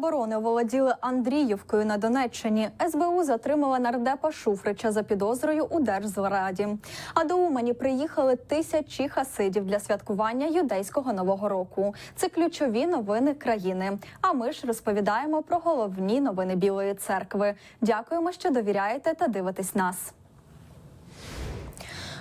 оборони оволоділи Андріївкою на Донеччині. СБУ затримала нардепа Шуфрича за підозрою у держзраді. А до Умані приїхали тисячі хасидів для святкування юдейського нового року. Це ключові новини країни. А ми ж розповідаємо про головні новини Білої церкви. Дякуємо, що довіряєте та дивитесь нас.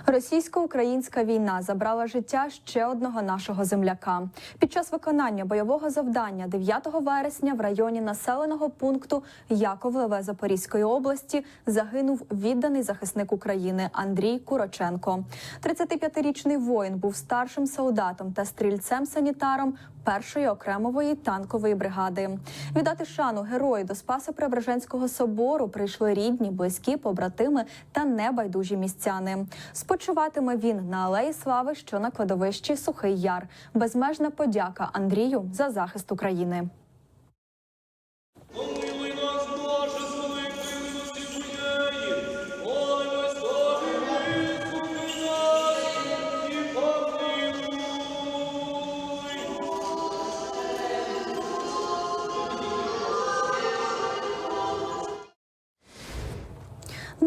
Російсько-українська війна забрала життя ще одного нашого земляка. Під час виконання бойового завдання 9 вересня в районі населеного пункту Яковлеве Запорізької області загинув відданий захисник України Андрій Куроченко. 35-річний воїн був старшим солдатом та стрільцем-санітаром першої окремової танкової бригади. Віддати шану герою до Спаса Преображенського собору прийшли рідні, близькі, побратими та небайдужі містяни. Спочиватиме він на алеї слави, що на кладовищі Сухий Яр. Безмежна подяка Андрію за захист України.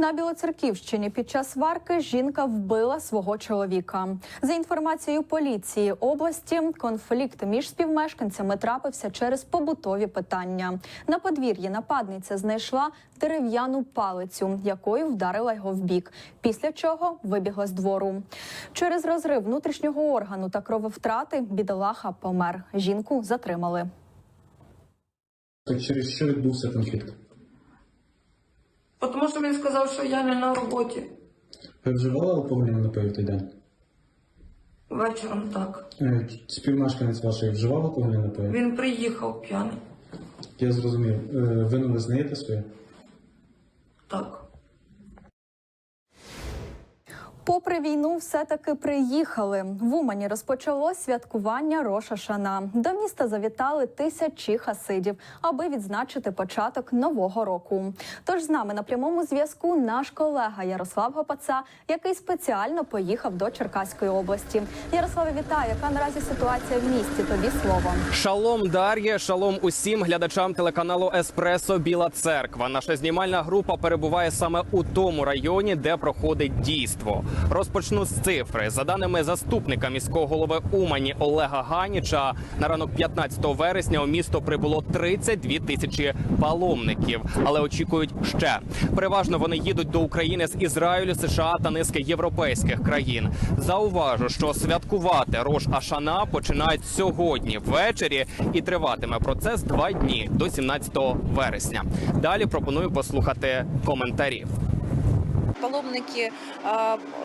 На Білоцерківщині під час сварки жінка вбила свого чоловіка. За інформацією поліції області, конфлікт між співмешканцями трапився через побутові питання. На подвір'ї нападниця знайшла дерев'яну палицю, якою вдарила його в бік. Після чого вибігла з двору. Через розрив внутрішнього органу та крововтрати бідолаха помер. Жінку затримали. Через що відбувся конфлікт? Тому що він сказав, що я не на роботі. Ви вживали алкогольні напої в той день? Вечором так. Е, Співмешканець вашої вживав алкогольні напої? Він приїхав п'яний. Я зрозумів. Е, Вину ви знаєте своє? Так. Попри війну, все-таки приїхали. В Умані розпочалось святкування Роша Шана. До міста завітали тисячі хасидів, аби відзначити початок нового року. Тож з нами на прямому зв'язку наш колега Ярослав Гопаца, який спеціально поїхав до Черкаської області. Ярославе, вітаю! Яка наразі ситуація в місті? Тобі слово. Шалом Дар'є, шалом усім глядачам телеканалу Еспресо Біла Церква. Наша знімальна група перебуває саме у тому районі, де проходить дійство. Розпочну з цифри. За даними заступника міського голови Умані Олега Ганіча, на ранок 15 вересня у місто прибуло 32 тисячі паломників, але очікують ще. Переважно вони їдуть до України з Ізраїлю, США та низки європейських країн. Зауважу, що святкувати Рош Ашана починають сьогодні ввечері і триватиме процес два дні до 17 вересня. Далі пропоную послухати коментарів паломники е,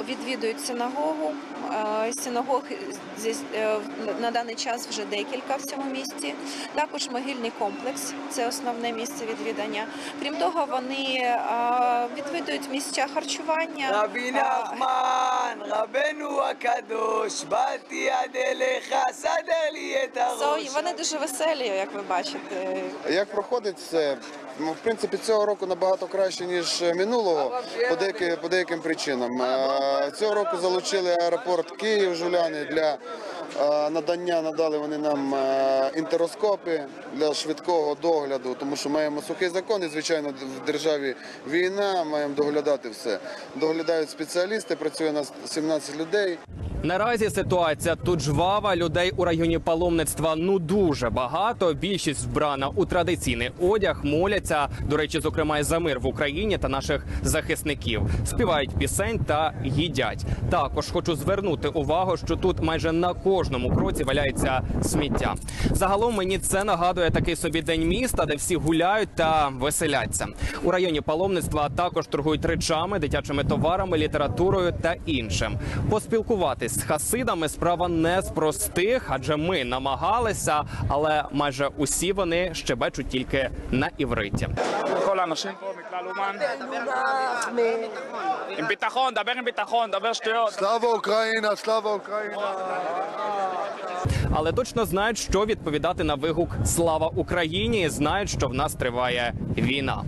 відвідують синагогу. Е, синагог е, на даний час вже декілька в цьому місті. Також могильний комплекс це основне місце відвідання. Крім того, вони відвідують місця харчування. Рабі Нахман, Рабену Акадош, Баті Аделеха, Садалієта. Вони дуже веселі, як ви бачите. Як проходить це? Ну, в принципі, цього року набагато краще ніж минулого по деяким, по деяким причинам. Е, Цього року залучили аеропорт Київ Жуляни для е, надання. Надали вони нам е, інтероскопи для швидкого догляду, тому що маємо сухий закон і звичайно в державі війна. Маємо доглядати все. Доглядають спеціалісти. Працює нас 17 людей. Наразі ситуація тут жвава. Людей у районі паломництва ну дуже багато. Більшість вбрана у традиційний одяг, моляться. До речі, зокрема, і за мир в Україні та наших захисників. Співають пісень та їдять. Також хочу звернути увагу, що тут майже на кожному кроці валяється сміття. Загалом мені це нагадує такий собі день міста, де всі гуляють та веселяться. У районі паломництва також торгують речами, дитячими товарами, літературою та іншим. Поспілкуватись з хасидами справа не з простих, адже ми намагалися, але майже усі вони щебечуть тільки на івриті. כל האנשים פה מכלל אומן. עם ביטחון, דבר עם ביטחון, דבר שטויות. Слава Україна! Слава Україна! але точно знають, що відповідати на вигук Слава Україні! і знають, що в нас триває війна.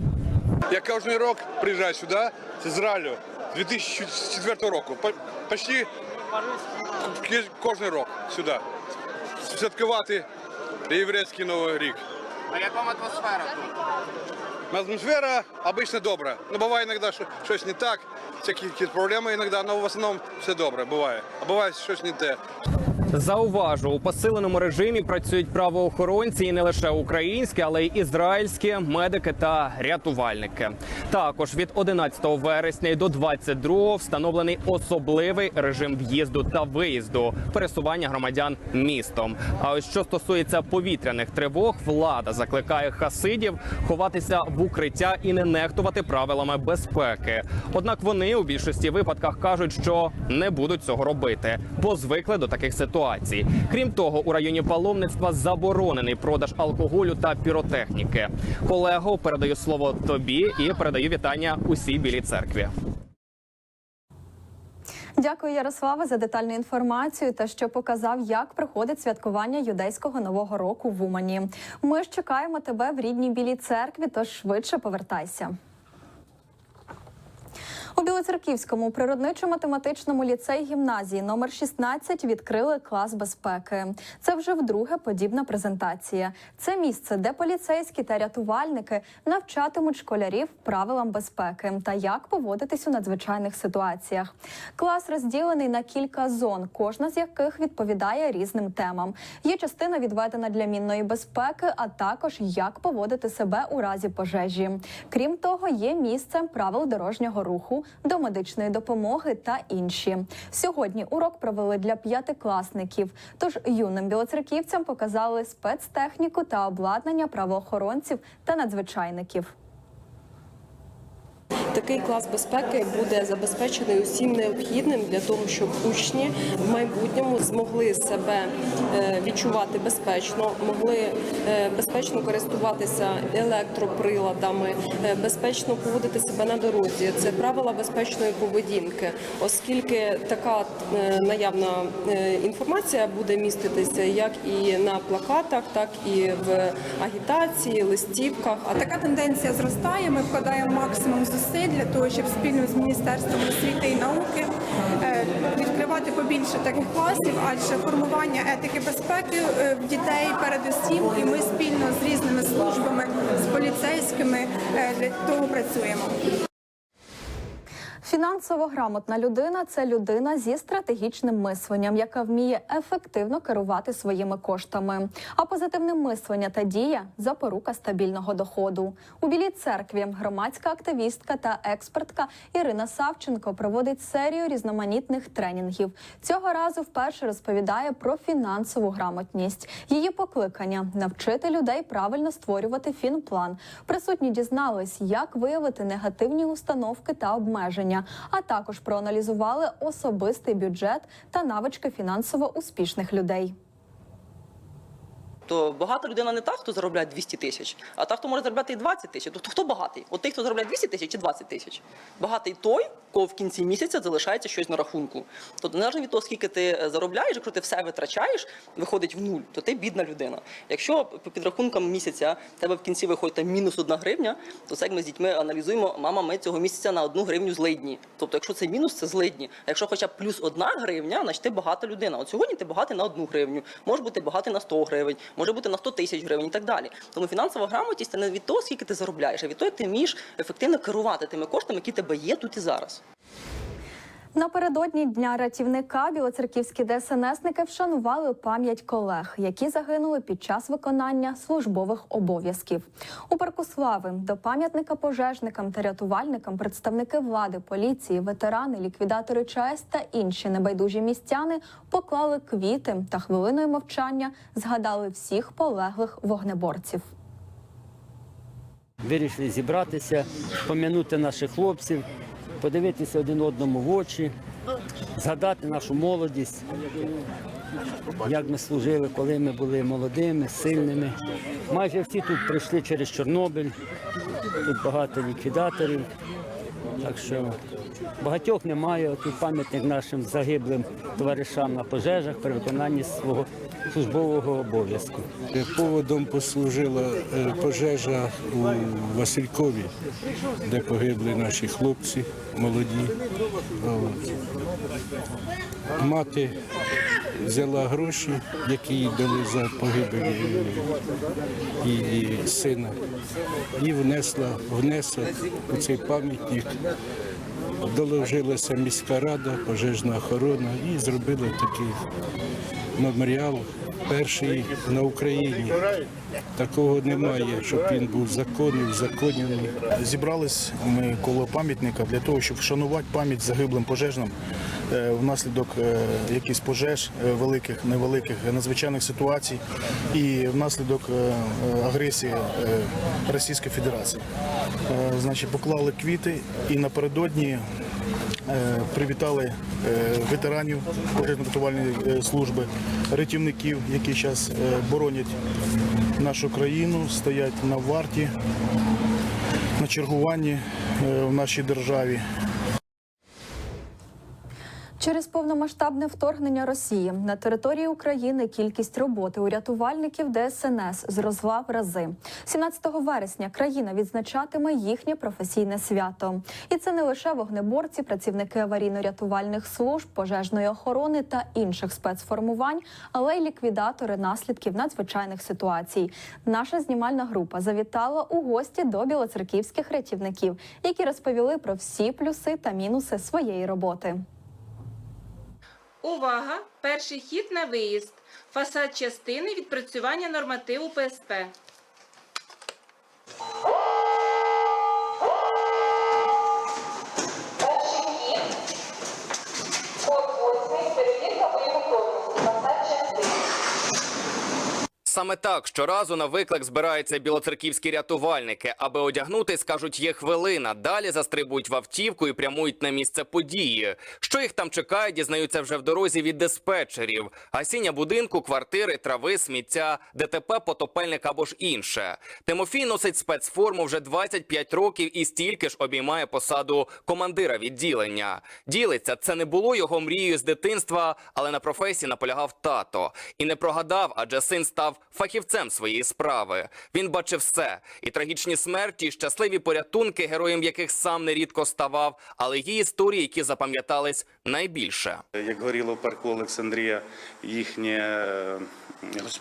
Я кожен рік приїжджаю сюди з Ізраїлю з 2004 року. По- Почти кожен рік сюди. Святкувати єврейський новий рік. А яка атмосфера тут? Атмосфера обычно добра. Ну, бывает иногда, що щось не так, всякі проблеми іноді, але в основному все добре, буває. А буває щось не те. Зауважу, у посиленому режимі працюють правоохоронці і не лише українські, але й ізраїльські медики та рятувальники. Також від 11 вересня до 22 встановлений особливий режим в'їзду та виїзду, пересування громадян містом. А ось що стосується повітряних тривог, влада закликає хасидів ховатися в укриття і не нехтувати правилами безпеки. Однак вони у більшості випадках кажуть, що не будуть цього робити, бо звикли до таких ситуацій. Крім того, у районі паломництва заборонений продаж алкоголю та піротехніки. Колего, передаю слово тобі і передаю вітання усій білій церкві. Дякую, Ярославе, за детальну інформацію та що показав, як проходить святкування юдейського нового року в Умані. Ми ж чекаємо тебе в рідній білій церкві, тож швидше повертайся. У Білоцерківському природничо-математичному ліцеї гімназії номер 16 відкрили клас безпеки. Це вже вдруге подібна презентація. Це місце, де поліцейські та рятувальники навчатимуть школярів правилам безпеки та як поводитись у надзвичайних ситуаціях. Клас розділений на кілька зон, кожна з яких відповідає різним темам. Є частина відведена для мінної безпеки, а також як поводити себе у разі пожежі. Крім того, є місце правил дорожнього руху, до медичної допомоги та інші. Сьогодні урок провели для п'ятикласників. Тож юним білоцерківцям показали спецтехніку та обладнання правоохоронців та надзвичайників. Такий клас безпеки буде забезпечений усім необхідним для того, щоб учні в майбутньому змогли себе е, відчувати безпечно, могли е, безпечно користуватися електроприладами, е, безпечно поводити себе на дорозі. Це правила безпечної поведінки, оскільки така наявна інформація буде міститися як і на плакатах, так і в агітації, листівках. А Така тенденція зростає. Ми вкладаємо максимум зусиль для того, щоб спільно з міністерством освіти і науки е, відкривати побільше таких класів, адже формування етики безпеки е, в дітей передусім, і ми спільно з різними службами, з поліцейськими е, для того працюємо. Фінансово грамотна людина це людина зі стратегічним мисленням, яка вміє ефективно керувати своїми коштами. А позитивне мислення та дія запорука стабільного доходу. У білій церкві громадська активістка та експертка Ірина Савченко проводить серію різноманітних тренінгів. Цього разу вперше розповідає про фінансову грамотність. Її покликання навчити людей правильно створювати фінплан. Присутні дізнались, як виявити негативні установки та обмеження, а також проаналізували особистий бюджет та навички фінансово успішних людей. То багата людина не та, хто заробляє 200 тисяч, а та, хто може заробляти і 20 тисяч. Тобто хто багатий? От той, хто заробляє 200 тисяч чи 20 тисяч. Багатий той, кого в кінці місяця залишається щось на рахунку. Тобто, незалежно від того, скільки ти заробляєш, якщо ти все витрачаєш, виходить в нуль, то ти бідна людина. Якщо по підрахункам місяця тебе в кінці виходить мінус одна гривня, то це як ми з дітьми аналізуємо, мама, ми цього місяця на одну гривню злидні. Тобто, якщо це мінус, це злидні. А якщо хоча б плюс одна гривня, значить ти багата людина. От сьогодні ти багатий на одну гривню, може бути багатий на 100 гривень, може бути на 100 тисяч гривень і так далі. Тому фінансова грамотність це не від того, скільки ти заробляєш, а від того, як ти вмієш ефективно керувати тими коштами, які тебе є тут і зараз. Напередодні дня рятівника білоцерківські ДСНСники вшанували пам'ять колег, які загинули під час виконання службових обов'язків. У парку слави до пам'ятника пожежникам та рятувальникам представники влади, поліції, ветерани, ліквідатори ЧАЕС та інші небайдужі містяни поклали квіти та хвилиною мовчання згадали всіх полеглих вогнеборців. Вирішили зібратися, пом'янути наших хлопців, подивитися один одному в очі, згадати нашу молодість, як ми служили, коли ми були молодими, сильними. Майже всі тут прийшли через Чорнобиль, тут багато ліквідаторів. Так що багатьох немає. Тут пам'ятник нашим загиблим товаришам на пожежах при виконанні свого службового обов'язку. Поводом послужила е, пожежа у Василькові, де погибли наші хлопці молоді. Мати взяла гроші, які їй дали за погибель її сина, і внесла внесок у цей пам'ятник. Доложилася міська рада, пожежна охорона і зробили такий меморіал. Перший на Україні. Такого немає, щоб він був законний, узаконений. Зібрались ми коло пам'ятника для того, щоб вшанувати пам'ять загиблим пожежним внаслідок е, якихось пожеж е, великих, невеликих, е, надзвичайних ситуацій і внаслідок е, е, агресії е, Російської Федерації. Е, Значить, поклали квіти і напередодні е, привітали е, ветеранів пожежно-рятувальної е, служби, рятівників, які зараз боронять нашу країну, стоять на варті, на чергуванні е, в нашій державі. Через повномасштабне вторгнення Росії на території України кількість роботи у рятувальників ДСНС зросла в рази. 17 вересня країна відзначатиме їхнє професійне свято. І це не лише вогнеборці, працівники аварійно-рятувальних служб, пожежної охорони та інших спецформувань, але й ліквідатори наслідків надзвичайних ситуацій. Наша знімальна група завітала у гості до білоцерківських рятівників, які розповіли про всі плюси та мінуси своєї роботи. Увага! Перший хід на виїзд. Фасад частини відпрацювання нормативу ПСП. Саме так щоразу на виклик збираються білоцерківські рятувальники, аби одягнутись, кажуть, є хвилина. Далі застрибують в автівку і прямують на місце події. Що їх там чекає, дізнаються вже в дорозі від диспетчерів. Гасіння будинку, квартири, трави, сміття, ДТП, потопельник або ж інше. Тимофій носить спецформу вже 25 років і стільки ж обіймає посаду командира відділення. Ділиться, це не було його мрією з дитинства, але на професії наполягав тато. І не прогадав, адже син став фахівцем своєї справи. Він бачив все: і трагічні смерті, і щасливі порятунки, героєм яких сам нерідко ставав, але є історії, які запам'ятались найбільше. Як горіло в парку Олександрія їхнє е,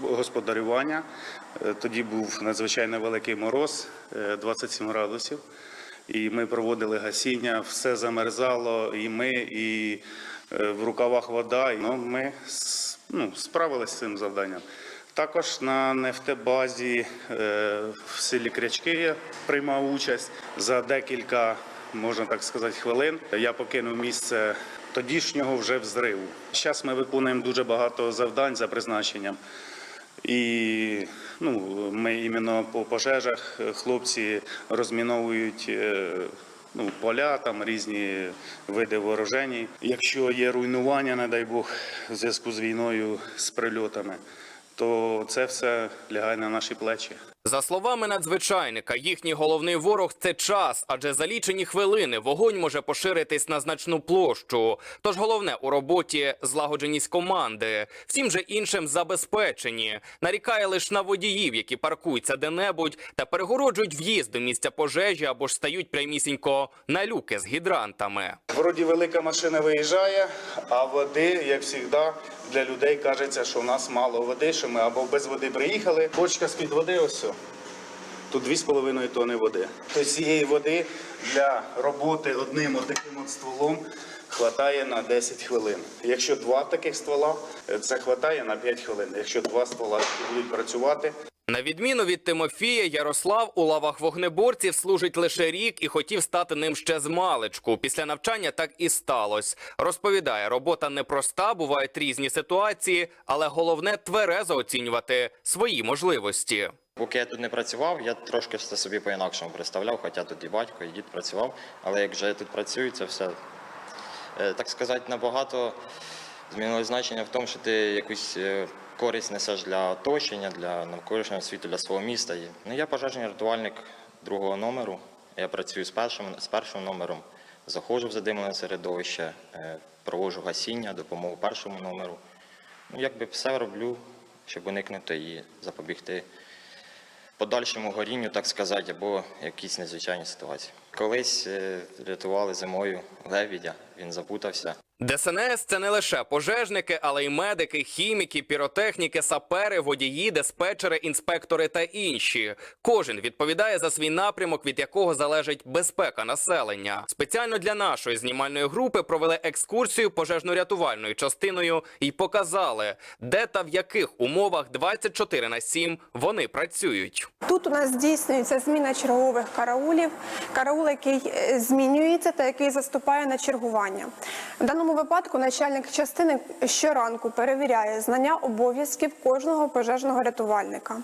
господарювання. Е, Тоді був надзвичайно великий мороз, е, 27 градусів. І ми проводили гасіння, все замерзало, і ми, і е, в рукавах вода. І, Ну, ми ну, справилися з цим завданням. Також на нефтебазі е, в селі Крячки приймав участь за декілька, можна так сказати, хвилин. Я покинув місце тодішнього вже взриву. Зараз ми виконуємо дуже багато завдань за призначенням. І ну, ми іменно по пожежах е, хлопці розміновують е, ну, поля, там різні види ворожені. Якщо є руйнування, не дай Бог, в зв'язку з війною, з прильотами, то це все лягає на наші плечі. За словами надзвичайника, їхній головний ворог це час, адже за лічені хвилини вогонь може поширитись на значну площу. Тож головне у роботі злагодженість команди. Всім же іншим забезпечені. Нарікає лише на водіїв, які паркуються де-небудь та перегороджують в'їзд до місця пожежі або ж стають прямісінько на люки з гідрантами. Вроді велика машина виїжджає, а води, як завжди, для людей кажеться, що в нас мало води, що ми або без води приїхали. Бочка з-під води ось. Тут 2,5 тонни води. Тобто цієї води для роботи одним отаким от стволом хватає на 10 хвилин. Якщо два таких ствола, це хватає на 5 хвилин. Якщо два ствола будуть працювати, На відміну від Тимофія, Ярослав у лавах вогнеборців служить лише рік і хотів стати ним ще з маличку. Після навчання так і сталося. Розповідає, робота непроста, бувають різні ситуації, але головне тверезо оцінювати свої можливості. Поки я тут не працював, я трошки все собі по-інакшому представляв, хоча тут і батько, і дід працював. Але як вже я тут працюю, це все, е, так сказати, набагато змінило значення в тому, що ти якусь е, користь несеш для оточення, для навколишнього світу, для свого міста. Ну, я пожежний рятувальник другого номеру. Я працюю з першим, з першим номером, заходжу в задимлене середовище, е, проводжу гасіння, допомогу першому номеру. Ну, якби все роблю, щоб уникнути і запобігти подальшому горінню, так сказати, або якісь незвичайні ситуації. Колись е, рятували зимою лебідя, він запутався. ДСНС це не лише пожежники, але й медики, хіміки, піротехніки, сапери, водії, диспетчери, інспектори та інші. Кожен відповідає за свій напрямок, від якого залежить безпека населення. Спеціально для нашої знімальної групи провели екскурсію пожежно-рятувальною частиною і показали, де та в яких умовах 24 на 7 вони працюють. Тут у нас здійснюється зміна чергових караулів, караул, який е, змінюється та який заступає на чергування. В даному випадку начальник частини щоранку перевіряє знання обов'язків кожного пожежного рятувальника.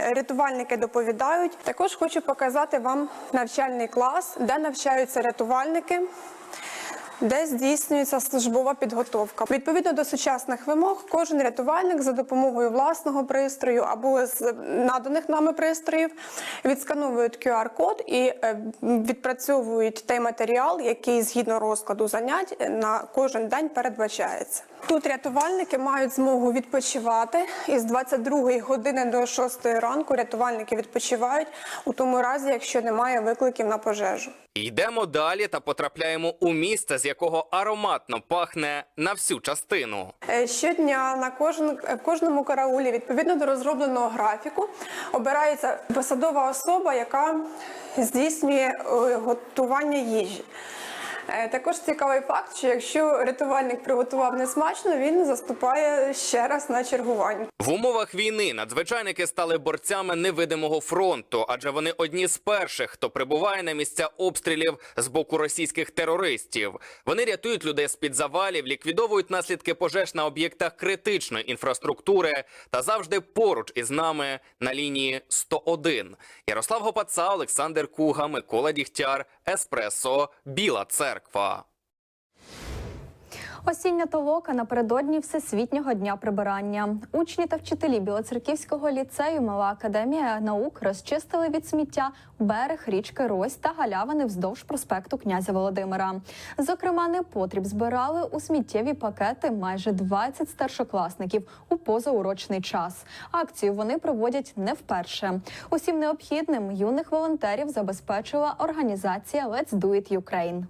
Е, Рятувальники доповідають. Також хочу показати вам навчальний клас, де навчаються рятувальники де здійснюється службова підготовка. Відповідно до сучасних вимог, кожен рятувальник за допомогою власного пристрою або з наданих нами пристроїв відскановують QR-код і е, відпрацьовують той матеріал, який згідно розкладу занять на кожен день передбачається. Тут рятувальники мають змогу відпочивати із 22 години до 6 ранку. Рятувальники відпочивають у тому разі, якщо немає викликів на пожежу. Йдемо далі та потрапляємо у місце, з якого ароматно пахне на всю частину. Е, Щодня на кожен в кожному караулі, відповідно до розробленого графіку, обирається посадова особа, яка здійснює е, готування їжі. Е, Також цікавий факт, що якщо рятувальник приготував несмачно, він заступає ще раз на чергування. В умовах війни надзвичайники стали борцями невидимого фронту, адже вони одні з перших, хто прибуває на місця обстрілів з боку російських терористів. Вони рятують людей з під завалів, ліквідовують наслідки пожеж на об'єктах критичної інфраструктури та завжди поруч із нами на лінії 101. Ярослав Гопаца, Олександр Куга, Микола Дігтяр, Еспресо, Біла Церква. Осіння толока напередодні Всесвітнього дня прибирання. Учні та вчителі Білоцерківського ліцею Мала академія наук розчистили від сміття берег річки Рось та галявини вздовж проспекту князя Володимира. Зокрема, непотріб збирали у сміттєві пакети майже 20 старшокласників у позаурочний час. Акцію вони проводять не вперше. Усім необхідним юних волонтерів забезпечила організація Let's Do It Ukraine.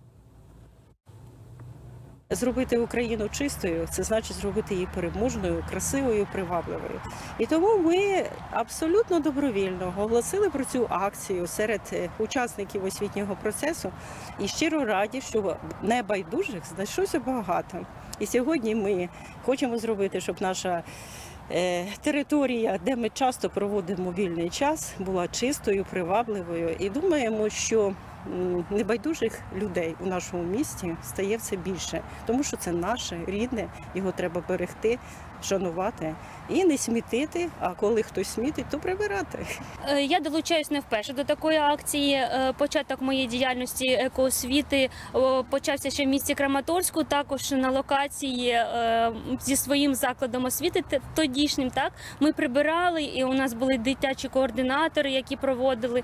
Зробити Україну чистою це значить зробити її переможною, красивою, привабливою. І тому ми абсолютно добровільно оголосили про цю акцію серед е, учасників освітнього процесу і щиро раді, що небайдужих знайшлося багато. І сьогодні ми хочемо зробити, щоб наша е, територія, де ми часто проводимо вільний час, була чистою, привабливою. І думаємо, що небайдужих людей у нашому місті стає все більше, тому що це наше рідне, його треба берегти, шанувати і не смітити. А коли хтось смітить, то прибирати. Е, Я долучаюсь не вперше до такої акції. Е, Початок моєї діяльності екоосвіти почався ще в місті Краматорську, також на локації е, зі своїм закладом освіти тодішнім. Так ми прибирали, і у нас були дитячі координатори, які проводили.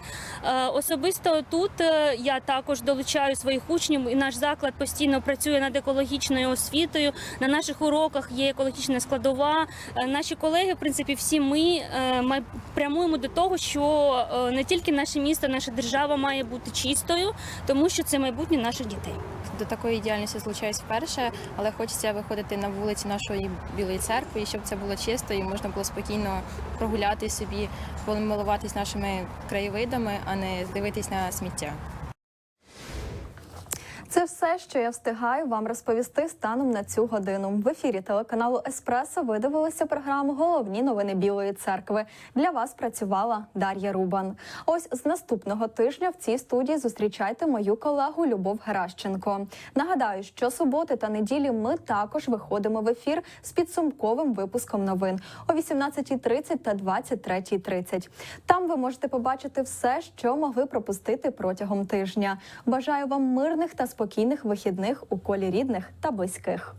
Особисто тут я також долучаю своїх учнів, і наш заклад постійно працює над екологічною освітою. На наших уроках є екологічна складова. Е, Наші колеги, в принципі, всі ми е, прямуємо до того, що е, не тільки наше місто, наша держава має бути чистою, тому що це майбутнє наших дітей. До такої діяльності залучаюсь вперше, але хочеться виходити на вулиці нашої білої церкви, і щоб це було чисто і можна було спокійно прогуляти собі, помилуватись нашими краєвидами, а не дивитись на сміття. Це все, що я встигаю вам розповісти станом на цю годину. В ефірі телеканалу Еспресо ви дивилися програму Головні новини Білої церкви. Для вас працювала Дар'я Рубан. Ось з наступного тижня в цій студії зустрічайте мою колегу Любов Геращенко. Нагадаю, що суботи та неділі ми також виходимо в ефір з підсумковим випуском новин о 18.30 та 23.30. Там ви можете побачити все, що могли пропустити протягом тижня. Бажаю вам мирних та спокійних вихідних у колі рідних та близьких.